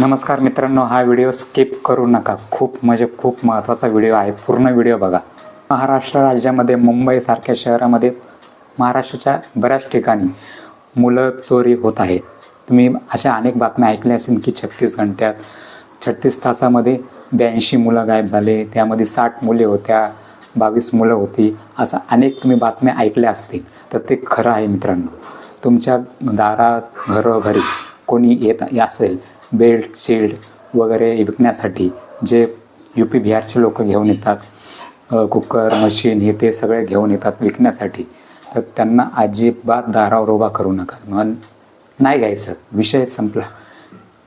नमस्कार मित्रांनो हा व्हिडिओ स्किप करू नका. खूप म्हणजे खूप महत्त्वाचा व्हिडिओ आहे. पूर्ण व्हिडिओ बघा. महाराष्ट्र राज्यामध्ये मुंबईसारख्या शहरामध्ये महाराष्ट्राच्या बऱ्याच ठिकाणी मुलं चोरी होत आहेत. तुम्ही अशा अनेक बातम्या ऐकल्या असेल की छत्तीस घंट्यात छत्तीस तासामध्ये ब्याऐंशी मुलं गायब झाले त्यामध्ये साठ मुले होत्या बावीस मुलं होती असं अनेक तुम्ही बातम्या ऐकल्या असतील. तर ते खरं आहे मित्रांनो. तुमच्या दारात घरोघरी कोणी येत असेल बेल्ट शील्ड वगैरे विकण्यासाठी जे यू पी बिहारचे लोक घेऊन येतात कुकर मशीन हे ते सगळे घेऊन येतात विकण्यासाठी. तर त्यांना अजिबात दारावर उभा करू नका. मन नाही घ्यायचं. विषय संपला.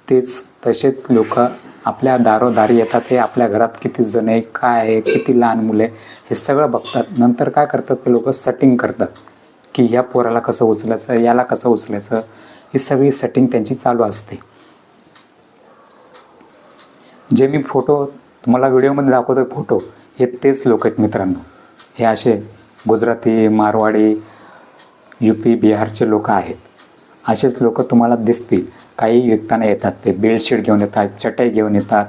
तेच तसेच लोक आपल्या दारोदारी येतात. ते आपल्या घरात किती जण आहे काय आहे किती लहान मुले हे सगळं बघतात. नंतर काय करतात ते लोक? सेटिंग करतात. की ह्या पोराला कसं उचलायचं याला कसं उचलायचं? ही सगळी सेटिंग त्यांची चालू असते. जे मी फोटो तुम्हाला व्हिडिओमध्ये दाखवतो फोटो हे तेच लोक आहेत मित्रांनो. हे असे गुजराती मारवाडी यू पी बिहारचे लोक आहेत. असेच लोक तुम्हाला दिसतील. काही विकताना येतात ते बेडशीट घेऊन येतात चटई घेऊन येतात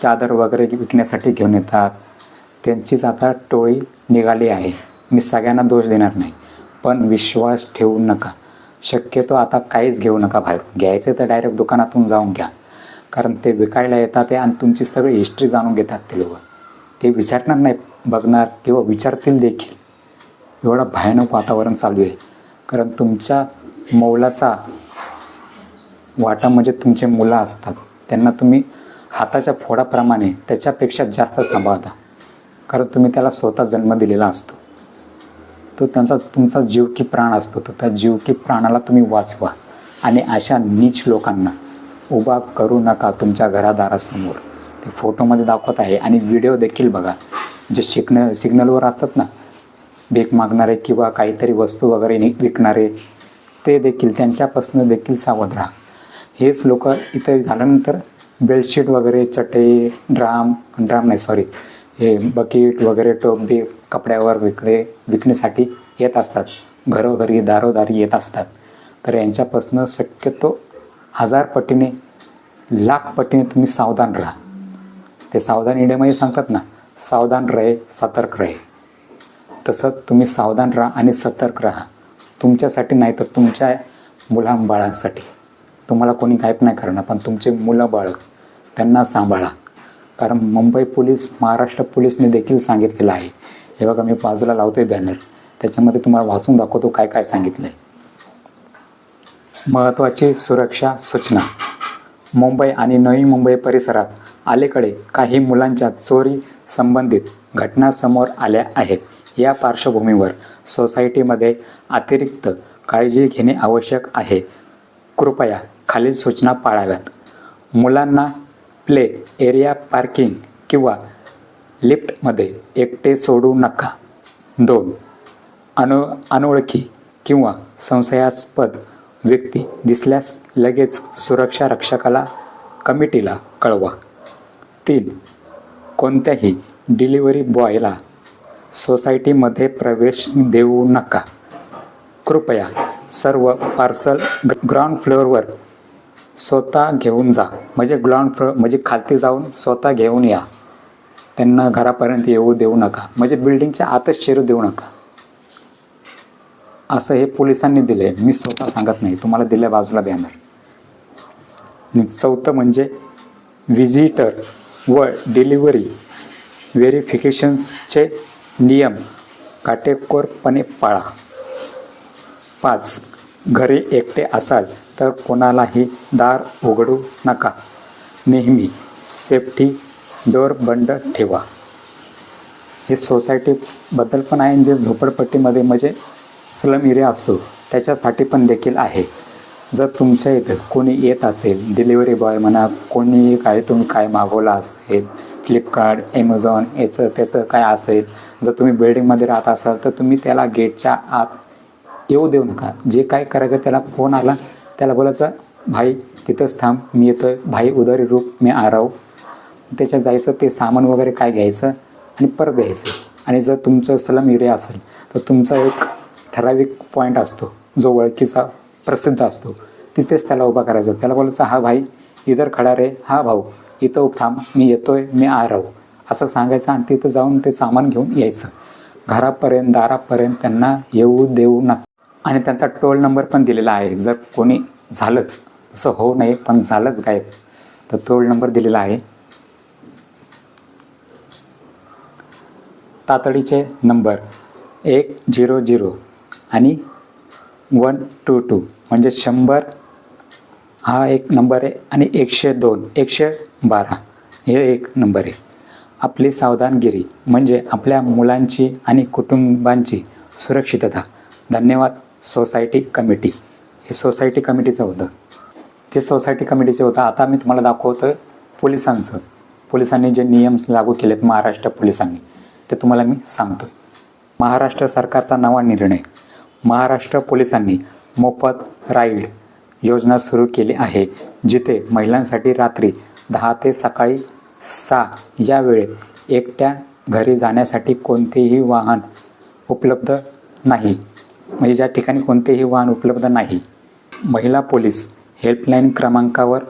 चादर वगैरे विकण्यासाठी घेऊन येतात. त्यांचीच आता टोळी निघाली आहे. मी सगळ्यांना दोष देणार नाही. पण विश्वास ठेवू नका. शक्यतो आता काहीच घेऊ नका बाहेर घ्यायचं तर डायरेक्ट दुकानातून जाऊन घ्या. कारण ते विकायला येतात आहे आणि तुमची सगळी हिस्ट्री जाणून घेतात ते लोक. ते विचारणार नाही बघणार किंवा विचारतील देखील. एवढं भयानक वातावरण चालू आहे. कारण तुमच्या मौलाचा वाटा म्हणजे तुमचे मुलं असतात. त्यांना तुम्ही हाताच्या फोडाप्रमाणे त्याच्यापेक्षा जास्त सांभाळता. कारण तुम्ही त्याला स्वतः जन्म दिलेला असतो. तो त्यांचा तुमचा जीव की प्राण असतो. तर त्या जीव की प्राणाला तुम्ही वाचवा. आणि अशा नीच लोकांना उभा करू नका तुमच्या घरादारासमोर. ते फोटोमध्ये दाखवत आहे आणि व्हिडिओ देखील बघा. जे शिकन सिग्नलवर असतात ना भीक मागणारे किंवा काहीतरी वस्तू वगैरे विकणारे ते देखील त्यांच्यापासून देखील सावध राहा. हेच लोक इथं झाल्यानंतर बेडशीट वगैरे चटई ड्राम ड्राम नाही सॉरी हे बकेट वगैरे टोपी कपड्यावर विकणे विकण्यासाठी येत असतात. घरोघरी दारोदारी येत असतात. तर यांच्यापासून शक्यतो हजार पटीने लाख पटीने तुम्ही सावधान राहा. ते सावधान इंडियामध्ये सांगतात ना सावधान रहे सतर्क रहे. तसंच तुम्ही सावधान राहा आणि सतर्क राहा. तुमच्यासाठी नाही तर तुमच्या मुलांबाळांसाठी. तुम्हाला कोणी गायब नाही करणार पण तुमचे मुलं बाळं त्यांना सांभाळा. कारण मुंबई पोलीस महाराष्ट्र पोलीसने देखील सांगितलेलं आहे. हे बघा मी बाजूला लावतोय बॅनर त्याच्यामध्ये तुम्हाला वाचून दाखवतो काय काय सांगितलं आहे महत्त्वाची सुरक्षा सूचना. मुंबई आणि नवी मुंबई परिसरात अलीकडे काही मुलांच्या चोरी संबंधित घटना समोर आल्या आहेत. या पार्श्वभूमीवर सोसायटीमध्ये अतिरिक्त काळजी घेणे आवश्यक आहे. कृपया खालील सूचना पाळाव्यात. मुलांना प्ले एरिया पार्किंग किंवा लिफ्टमध्ये एकटे सोडू नका. दोन अनु अनोळखी किंवा संशयास्पद व्यक्ती दिसल्यास लगेच सुरक्षा रक्षकाला कमिटीला कळवा. तीन कोणत्याही डिलिव्हरी बॉयला सोसायटीमध्ये प्रवेश देऊ नका. कृपया सर्व पार्सल ग्राउंड फ्लोअरवर स्वतः घेऊन जा. म्हणजे ग्राउंड फ्लोअर म्हणजे खालती जाऊन स्वतः घेऊन या. त्यांना घरापर्यंत येऊ देऊ नका. म्हणजे बिल्डिंगच्या आतच शिरू देऊ नका. असं हे पोलिसांनी दिले मी स्वतः सांगत नाही. तुम्हाला दिल्या बाजूला बॅनर. चौथं म्हणजे व्हिजिटर व डिलिव्हरी व्हेरिफिकेशन्सचे नियम काटेकोरपणे पाळा. पाच घरी एकटे असाल तर कोणालाही दार उघडू नका. नेहमी सेफ्टी डोर बंद ठेवा. हे सोसायटीबद्दल पण आहे. जे झोपडपट्टीमध्ये म्हणजे स्लम एरिया असतो. त्याच्यासाठी पण देखील आहे. जर तुमच्या इथं कोणी येत असेल डिलिव्हरी बॉय म्हणा कोणी काय तुम्ही काय मागवलं असेल फ्लिपकार्ट ॲमेझॉन याचं त्याचं काय असेल जर तुम्ही बिल्डिंगमध्ये राहत असाल तर तुम्ही त्याला गेटच्या आत येऊ देऊ नका. जे काय करायचं त्याला फोन आला त्याला बोलायचं भाई तिथंच थांब मी येतोय. भाई उदारी रूप मी आराव त्याच्या त्याच्यात जायचं ते सामान वगैरे काय घ्यायचं आणि परत घ्यायचं. आणि जर तुमचं सलम एरिया असेल तर तुमचा एक ठराविक पॉईंट असतो. जो ओळखीचा प्रसिद्ध असतो. तिथेच त्याला उभा करायचा. त्याला बोलायचं हा भाई इधर खडा रे. हा भाऊ इथं थांब. मी येतोय. मी आ राहू. असं सांगायचं आणि तिथं जाऊन ते सामान घेऊन यायचं. घरापर्यंत दारापर्यंत त्यांना येऊ देऊ नका आणि त्यांचा टोल नंबर पण दिलेला आहे. जर कोणी झालंच असं होऊ नये पण झालंच गायब तर टोल नंबर दिलेला आहे. तातडीचे नंबर एक झिरो झिरो आणि वन टू टू. म्हणजे शंभर हा एक नंबर आहे आणि एकशे दोन एकशे बारा. हे एक नंबर आहे. आपली सावधानगिरी म्हणजे आपल्या मुलांची आणि कुटुंबांची सुरक्षितता. धन्यवाद सोसायटी कमिटी. हे सोसायटी कमिटीचं होतं. ते सोसायटी कमिटीचं होतं. आता मी तुम्हाला दाखवतो आहे पोलिसांचं. पोलिसांनी जे नियम लागू केले आहेत महाराष्ट्र पोलिसांनी ते तुम्हाला मी सांगतो महाराष्ट्र सरकारचा नवा निर्णय. महाराष्ट्र पोलिसांनी मोफत राईड योजना सुरू केली आहे जिथे महिलांसाठी रात्री दहा ते सकाळी सहा या वेळेत एकट्या घरी जाण्यासाठी कोणतेही वाहन उपलब्ध नाही. म्हणजे ज्या ठिकाणी कोणतेही वाहन उपलब्ध नाही. महिला पोलीस हेल्पलाईन क्रमांकावर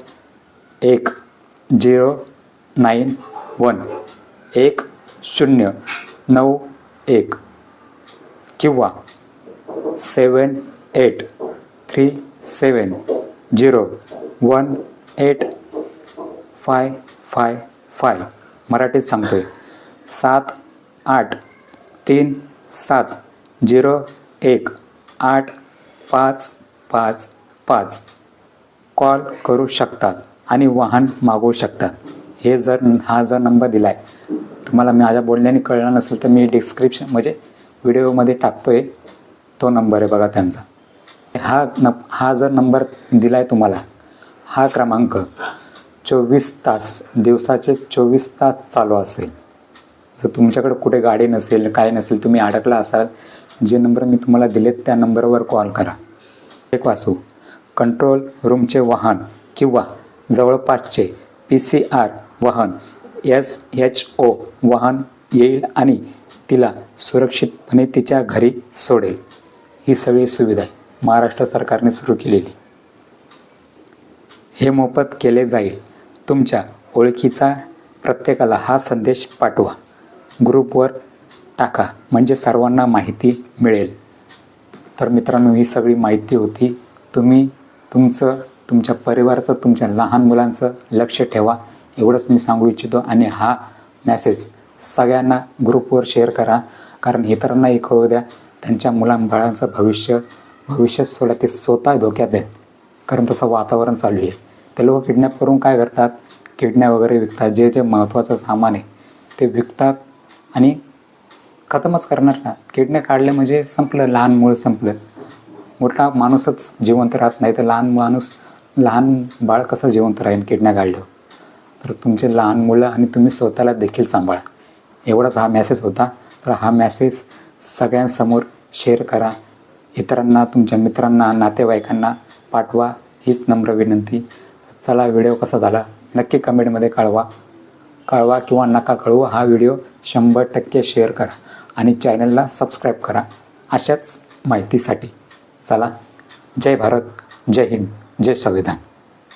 एक झिरो नाईन वन एक शून्य नऊ एक किंवा seven eight three seven zero one eight five five five मराठीत सांगतो आहे सात आठ तीन सात झिरो एक आठ पाच पाच पाच. कॉल करू शकतात आणि वाहन मागवू शकतात. हे जर हा जर नंबर दिला आहे तुम्हाला माझ्या बोलण्याने कळलं नसेल तर मी डिस्क्रिप्शन म्हणजे व्हिडिओमध्ये टाकतो आहे तो नंबर आहे बघा त्यांचा. हा न हा जर नंबर दिला आहे तुम्हाला हा क्रमांक चोवीस तास दिवसाचे चोवीस तास चालू असेल. जर तुमच्याकडे कुठे गाडी नसेल काय नसेल तुम्ही अडकला असाल जे नंबर मी तुम्हाला दिलेत त्या नंबरवर कॉल करा. एक वाचू. कंट्रोल रूमचे वाहन किंवा जवळपासचे पी सी आर वाहन एस एच ओ वाहन येईल आणि तिला सुरक्षितपणे तिच्या घरी सोडेल. ही सगळी सुविधा महाराष्ट्र सरकारने सुरू केलेली. हे मोफत केले जाईल. तुमच्या ओळखीचा प्रत्येकाला हा संदेश पाठवा. ग्रुपवर टाका. म्हणजे सर्वांना माहिती मिळेल. तर मित्रांनो ही सगळी माहिती होती. तुम्ही तुमचं तुमच्या परिवाराचं तुमच्या लहान मुलांचं लक्ष ठेवा. एवढंच मी सांगू इच्छितो. आणि हा मॅसेज सगळ्यांना ग्रुपवर शेअर करा. कारण इतरांनाही कळू द्या. त्यांच्या मुलांबाळांचं भविष्य भविष्य सोडा ते स्वतः धोक्यात आहेत. कारण तसं वातावरण चालू आहे. ते लोक किडनॅप करून काय करतात? किडनॅप वगैरे विकतात. जे जे महत्त्वाचं सामान आहे ते विकतात. आणि खतमच करणार का? किडनॅप काढले म्हणजे संपलं. लहान मूळ संपलं. मोठा माणूसच जिवंत राहत नाही. तर लहान माणूस लहान बाळ कसं जिवंत राहील किडनॅप काढलं? तर तुमचे लहान मुलं आणि तुम्ही स्वतःला देखील सांभाळा. एवढाच हा मॅसेज होता. तर हा मॅसेज सगळ्यांसमोर शेअर करा. इतरांना तुमच्या मित्रांना नातेवाईकांना पाठवा हीच नम्र विनंती. चला व्हिडिओ कसा झाला नक्की कमेंटमध्ये कळवा. कळवा किंवा नका कळवा हा व्हिडिओ शंभर टक्के शेअर करा आणि चॅनलला सबस्क्राईब करा अशाच माहितीसाठी. चला जय भारत जय हिंद जय संविधान.